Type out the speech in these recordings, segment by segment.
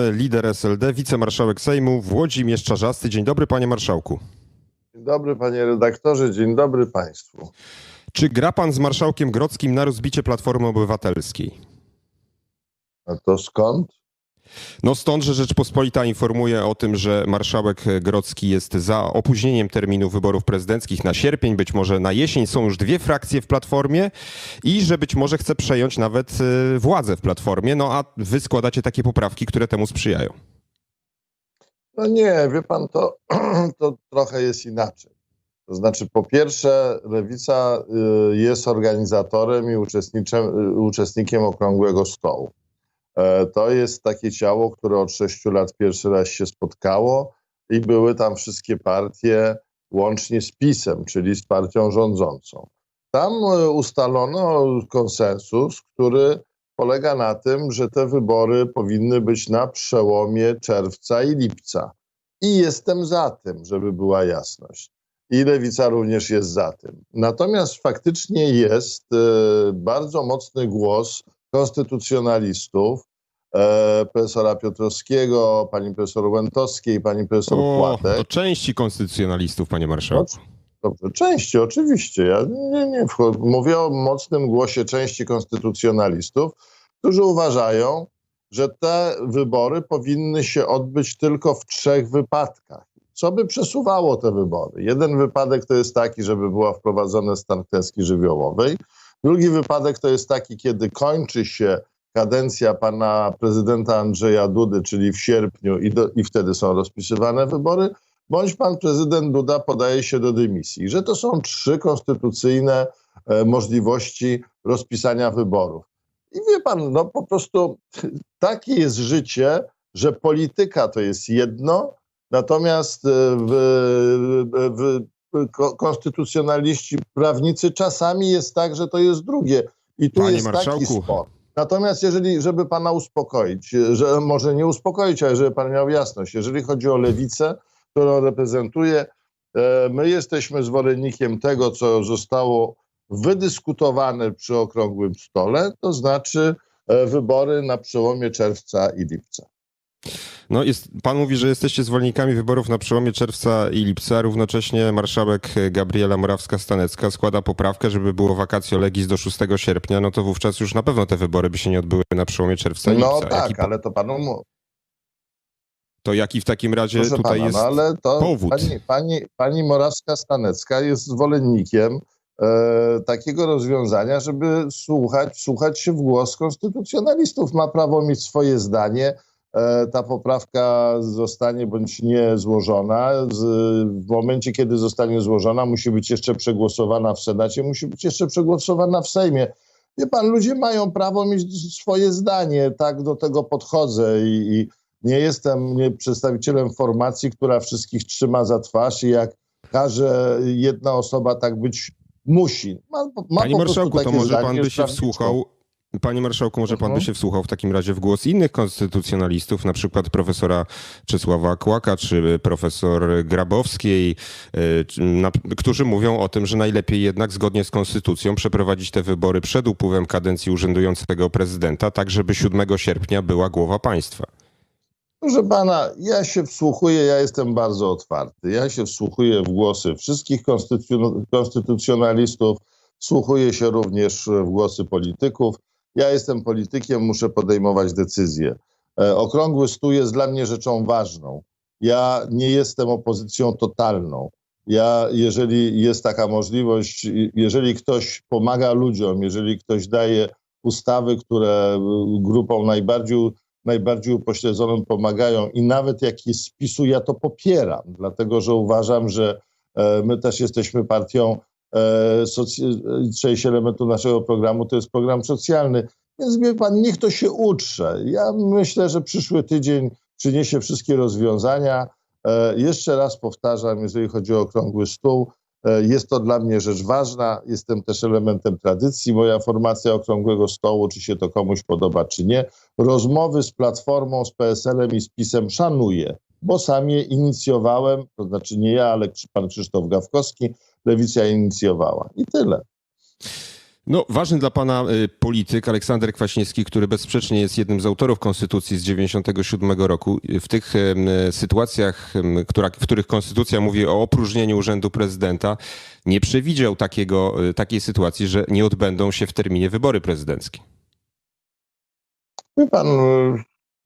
lider SLD, wicemarszałek Sejmu Włodzimierz Czarzasty. Dzień dobry, panie marszałku. Dzień dobry panie redaktorze, dzień dobry państwu. Czy gra pan z marszałkiem Grodzkim na rozbicie Platformy Obywatelskiej? A to skąd? No stąd, że Rzeczpospolita informuje o tym, że marszałek Grodzki jest za opóźnieniem terminu wyborów prezydenckich na sierpień, być może na jesień. Są już dwie frakcje w Platformie i że być może chce przejąć nawet y, władzę w Platformie. No a wy składacie takie poprawki, które temu sprzyjają. No nie, wie pan, to, to trochę jest inaczej. To znaczy, po pierwsze, Lewica y, jest organizatorem i y, uczestnikiem Okrągłego Stołu. E, To jest takie ciało, które od sześciu lat pierwszy raz się spotkało i były tam wszystkie partie, łącznie z PiSem, czyli z partią rządzącą. Tam e, ustalono konsensus, który polega na tym, że te wybory powinny być na przełomie czerwca i lipca. I jestem za tym, żeby była jasność. I lewica również jest za tym. Natomiast faktycznie jest e, bardzo mocny głos konstytucjonalistów, e, profesora Piotrowskiego, pani profesor Łętowskiej, pani profesor O, Płatek. to części konstytucjonalistów, panie marszałku. Dobrze, części, oczywiście. Ja nie, nie mówię o mocnym głosie części konstytucjonalistów, którzy uważają, że te wybory powinny się odbyć tylko w trzech wypadkach. Co by przesuwało te wybory? Jeden wypadek to jest taki, żeby była wprowadzony stan klęski żywiołowej. Drugi wypadek to jest taki, kiedy kończy się kadencja pana prezydenta Andrzeja Dudy, czyli w sierpniu i, do, i wtedy są rozpisywane wybory bądź pan prezydent Duda podaje się do dymisji. Że to są trzy konstytucyjne e, możliwości rozpisania wyborów. I wie pan, no po prostu takie jest życie, że polityka to jest jedno, natomiast e, w, w, konstytucjonaliści, prawnicy czasami jest tak, że to jest drugie. I tu Panie jest taki marszałku. spor. Natomiast jeżeli, żeby pana uspokoić, że może nie uspokoić, ale żeby pan miał jasność, jeżeli chodzi o lewicę, którą reprezentuję. E, My jesteśmy zwolennikiem tego, co zostało wydyskutowane przy okrągłym stole, to znaczy e, wybory na przełomie czerwca i lipca. No jest, pan mówi, że jesteście zwolennikami wyborów na przełomie czerwca i lipca. Równocześnie marszałek Gabriela Morawska-Stanecka składa poprawkę, żeby było vacatio legis do 6 sierpnia. No to wówczas już na pewno te wybory by się nie odbyły na przełomie czerwca i No lipca. tak, jaki, ale to panu To jaki w takim razie proszę tutaj pana, jest no ale to powód? pani, pani, pani Morawska-Stanecka jest zwolennikiem e, takiego rozwiązania, żeby słuchać, słuchać się w głos konstytucjonalistów. Ma prawo mieć swoje zdanie. E, ta poprawka zostanie bądź nie złożona. W momencie, kiedy zostanie złożona, musi być jeszcze przegłosowana w Senacie, musi być jeszcze przegłosowana w Sejmie. Wie pan, ludzie mają prawo mieć swoje zdanie, tak do tego podchodzę i, i nie jestem nie, przedstawicielem formacji, która wszystkich trzyma za twarz i jak każe jedna osoba tak być musi. Ma, ma Panie marszałku, to może zdanie, pan by się wsłuchał. Panie marszałku, może pan by Mhm. się wsłuchał w takim razie w głos innych konstytucjonalistów, na przykład profesora Czesława Kłaka czy profesor Grabowskiej, na, którzy mówią o tym, że najlepiej jednak zgodnie z konstytucją przeprowadzić te wybory przed upływem kadencji urzędującego prezydenta, tak żeby 7 sierpnia była głowa państwa. Proszę pana, ja się wsłuchuję, ja jestem bardzo otwarty. Ja się wsłuchuję w głosy wszystkich konstytucjon- konstytucjonalistów, wsłuchuję się również w głosy polityków. Ja jestem politykiem, muszę podejmować decyzje. E, Okrągły stół jest dla mnie rzeczą ważną. Ja nie jestem opozycją totalną. Ja, jeżeli jest taka możliwość, jeżeli ktoś pomaga ludziom, jeżeli ktoś daje ustawy, które y, grupom najbardziej najbardziej upośledzonym pomagają i nawet jak jest z PiSu, ja to popieram, dlatego że uważam, że e, my też jesteśmy partią, e, część elementu naszego programu to jest program socjalny, więc wie pan, niech to się utrze. Ja myślę, że przyszły tydzień przyniesie wszystkie rozwiązania. E, Jeszcze raz powtarzam, jeżeli chodzi o okrągły stół, e, jest to dla mnie rzecz ważna. Jestem też elementem tradycji. Moja formacja okrągłego stołu, czy się to komuś podoba, czy nie, rozmowy z Platformą, z PSL-em i z PiSem szanuję, bo sam je inicjowałem, to znaczy nie ja, ale pan Krzysztof Gawkowski, Lewica inicjowała. I tyle. No, ważny dla pana y, polityk Aleksander Kwaśniewski, który bezsprzecznie jest jednym z autorów Konstytucji z 97 roku, y, w tych sytuacjach, w których Konstytucja mówi o opróżnieniu urzędu prezydenta, nie przewidział takiego, y, takiej sytuacji, że nie odbędą się w terminie wybory prezydenckie. Wie pan,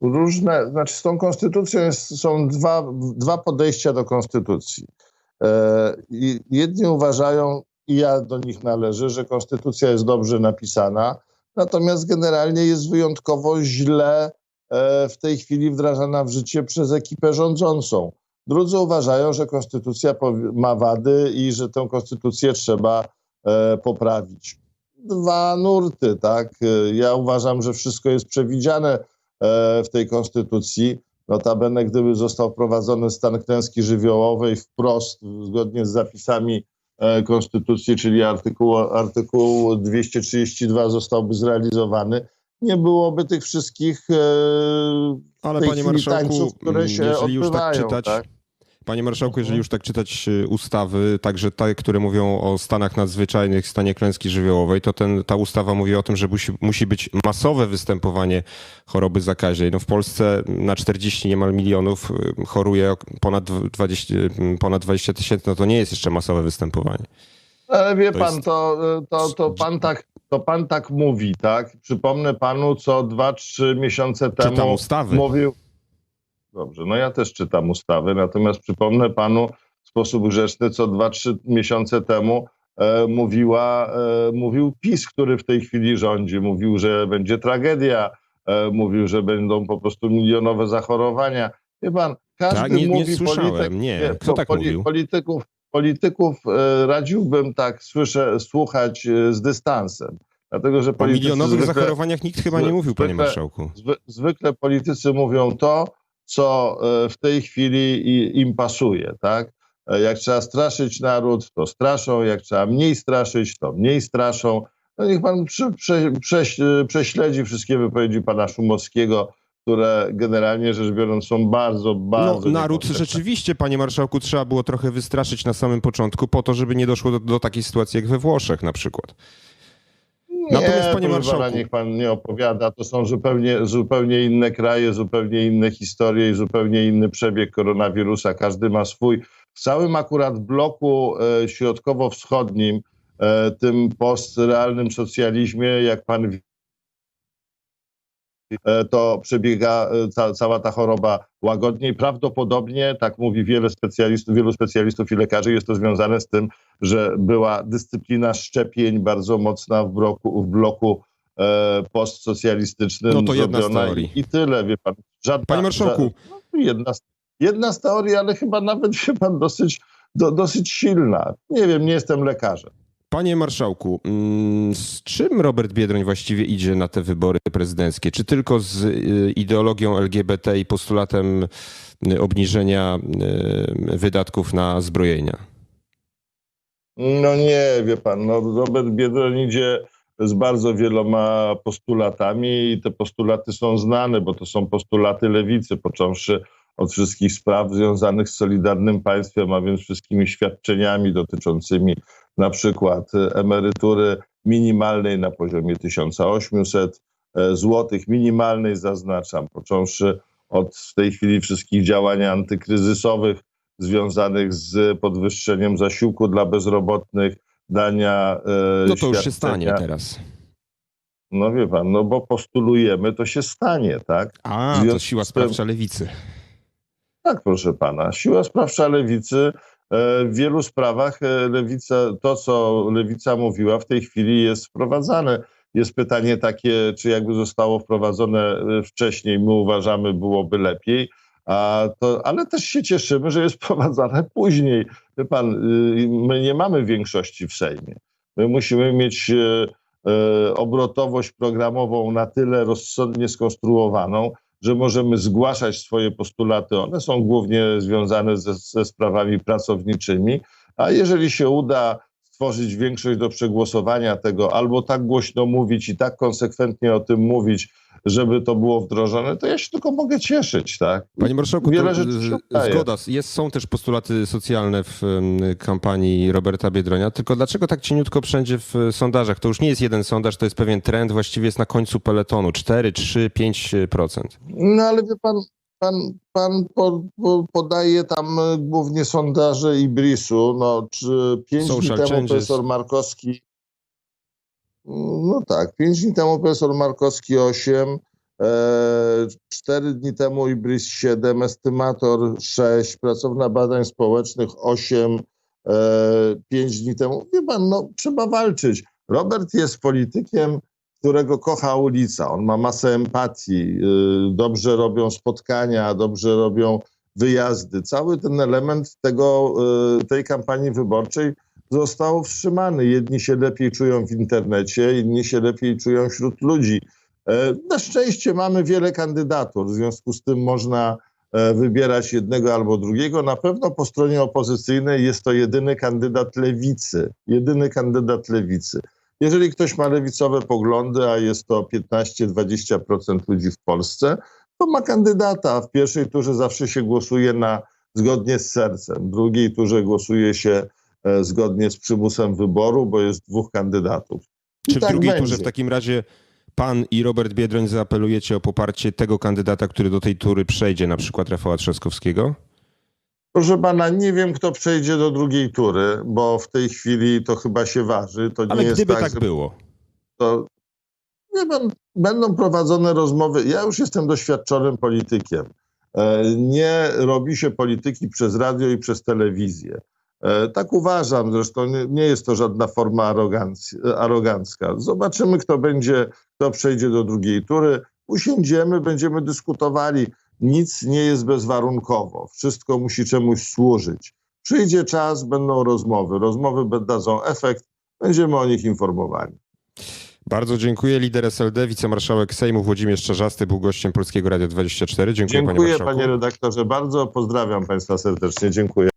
różne, znaczy z tą konstytucją jest, są dwa, dwa podejścia do konstytucji. E, jedni uważają, i ja do nich należę, że konstytucja jest dobrze napisana, natomiast generalnie jest wyjątkowo źle e, w tej chwili wdrażana w życie przez ekipę rządzącą. Drudzy uważają, że konstytucja ma wady i że tę konstytucję trzeba e, poprawić. Dwa nurty, tak? Ja uważam, że wszystko jest przewidziane w tej konstytucji. Notabene, gdyby został wprowadzony stan klęski żywiołowej wprost, zgodnie z zapisami e, konstytucji, czyli artykuł, artykuł 232 zostałby zrealizowany, nie byłoby tych wszystkich e, Ale tej panie marszałku, tańców, które się jeżeli już tak odbywają. czytać, tak? Panie marszałku, Mhm. jeżeli już tak czytać y, ustawy, także te, które mówią o stanach nadzwyczajnych, stanie klęski żywiołowej, to ten, ta ustawa mówi o tym, że musi, musi być masowe występowanie choroby zakaźnej. No w Polsce na 40 niemal milionów y, choruje ponad 20, y, ponad 20 tysięcy, no to nie jest jeszcze masowe występowanie. Ale wie To pan, jest- to, to, to, pan tak, to pan tak mówi, tak? Przypomnę panu, co dwa, trzy miesiące temu mówił. Dobrze, no ja też czytam ustawy, natomiast przypomnę panu w sposób grzeczny, co dwa, trzy miesiące temu e, mówiła, e, mówił PiS, który w tej chwili rządzi. Mówił, że będzie tragedia, e, mówił, że będą po prostu milionowe zachorowania. Wie pan, każdy Tak, nie- nie mówi słyszałem, polityk, nie. Kto tak mówił? Polityków, polityków e, radziłbym tak słyszę, słuchać e, z dystansem. Dlatego, że O milionowych zwykle- zachorowaniach nikt chyba nie mówił, panie zwykle- marszałku. Zwy, zwykle politycy mówią to, co e, w tej chwili im pasuje, tak? E, Jak trzeba straszyć naród, to straszą, jak trzeba mniej straszyć, to mniej straszą. No niech pan prze, prze, prześ- e, prześledzi wszystkie wypowiedzi pana Szumowskiego, które generalnie rzecz biorąc są bardzo, No, bardzo... naród niekompetentne. rzeczywiście, panie marszałku, trzeba było trochę wystraszyć na samym początku, po to, żeby nie doszło do, do takiej sytuacji jak we Włoszech na przykład. Natomiast, nie, panie pana, marszałku- niech pan nie opowiada. To są zupełnie, zupełnie inne kraje, zupełnie inne historie i zupełnie inny przebieg koronawirusa. Każdy ma swój. W całym akurat bloku e, środkowo-wschodnim, e, tym postrealnym socjalizmie, jak pan wie, to przebiega e, ca, cała ta choroba łagodniej. Prawdopodobnie, tak mówi wiele specjalistów, wielu specjalistów i lekarzy, jest to związane z tym, że była dyscyplina szczepień bardzo mocna w bloku, w bloku e, postsocjalistycznym. No to jedna z teorii. I, tyle, wie pan. Żadna, Panie marszałku. ża- no, jedna, z- jedna z teorii, ale chyba nawet, wie pan, dosyć, do, dosyć silna. Nie wiem, nie jestem lekarzem. Panie marszałku, mm, z czym Robert Biedroń właściwie idzie na te wybory prezydenckie? Czy tylko z y, ideologią LGBT i postulatem y, obniżenia y, wydatków na zbrojenia? No nie, wie pan, no Robert Biedroń idzie z bardzo wieloma postulatami i te postulaty są znane, bo to są postulaty lewicy, począwszy od wszystkich spraw związanych z Solidarnym Państwem, a więc wszystkimi świadczeniami dotyczącymi na przykład e, emerytury minimalnej na poziomie 1800 zł, minimalnej zaznaczam, począwszy od w tej chwili wszystkich działań antykryzysowych, związanych z podwyższeniem zasiłku dla bezrobotnych, dania. e, No to już się stanie teraz. No wie pan, no bo postulujemy, to się stanie, tak? A, to siła sprawcza lewicy. Tak, proszę pana. Siła sprawcza lewicy e, w wielu sprawach e, lewica, to co lewica mówiła, w tej chwili jest wprowadzane. Jest pytanie takie, czy jakby zostało wprowadzone e, wcześniej, my uważamy, byłoby lepiej. A to, ale też się cieszymy, że jest wprowadzane później. Wie pan, y, my nie mamy większości w Sejmie. My musimy mieć e, e, obrotowość programową na tyle rozsądnie skonstruowaną, że możemy zgłaszać swoje postulaty. One są głównie związane ze, ze sprawami pracowniczymi, a jeżeli się uda stworzyć większość do przegłosowania tego, albo tak głośno mówić i tak konsekwentnie o tym mówić, żeby to było wdrożone, to ja się tylko mogę cieszyć, tak? Panie marszałku, Wiele rzeczy zgoda. Jest, są też postulaty socjalne w kampanii Roberta Biedronia, tylko dlaczego tak cieniutko wszędzie w e, sondażach? To już nie jest jeden sondaż, to jest pewien trend, właściwie jest na końcu peletonu. 4, 3, 5%. No ale wie pan, pan, pan po, po, podaje tam e, głównie sondaże Ibrisu, no czy pięć dni Social temu changes. profesor Markowski, no tak, pięć dni temu profesor Markowski 8, e, cztery dni temu Ibris 7, estymator 6, pracowna badań społecznych 8, e, pięć dni temu. Wie pan, no trzeba walczyć. Robert jest politykiem, którego kocha ulica. On ma masę empatii, y, dobrze robią spotkania, dobrze robią wyjazdy. Cały ten element tego, y, tej kampanii wyborczej został wstrzymany. Jedni się lepiej czują w internecie, inni się lepiej czują wśród ludzi. E, Na szczęście mamy wiele kandydatur, w związku z tym można e, wybierać jednego albo drugiego. Na pewno po stronie opozycyjnej jest to jedyny kandydat lewicy. Jedyny kandydat lewicy. Jeżeli ktoś ma lewicowe poglądy, a jest to 15-20% ludzi w Polsce, to ma kandydata. W pierwszej turze zawsze się głosuje na zgodnie z sercem, w drugiej turze głosuje się e, zgodnie z przymusem wyboru, bo jest dwóch kandydatów. I Czy w tak drugiej będzie. turze w takim razie pan i Robert Biedroń zaapelujecie o poparcie tego kandydata, który do tej tury przejdzie, na przykład Rafała Trzaskowskiego? Proszę pana, nie wiem, kto przejdzie do drugiej tury, bo w tej chwili to chyba się waży. To Ale nie gdyby jest tak, że było. to nie będą prowadzone rozmowy. Ja już jestem doświadczonym politykiem. E, Nie robi się polityki przez radio i przez telewizję. E, Tak uważam, zresztą nie, nie jest to żadna forma arogancji, arogancka. Zobaczymy, kto będzie, kto przejdzie do drugiej tury. Usiądziemy, będziemy dyskutowali. Nic nie jest bezwarunkowo. Wszystko musi czemuś służyć. Przyjdzie czas, będą rozmowy. Rozmowy dadzą efekt, będziemy o nich informowani. Bardzo dziękuję. Lider SLD, wicemarszałek Sejmu Włodzimierz Czarzasty był gościem Polskiego Radia 24. Dziękuję, panie Dziękuję marszałku. panie redaktorze bardzo. Pozdrawiam państwa serdecznie. Dziękuję.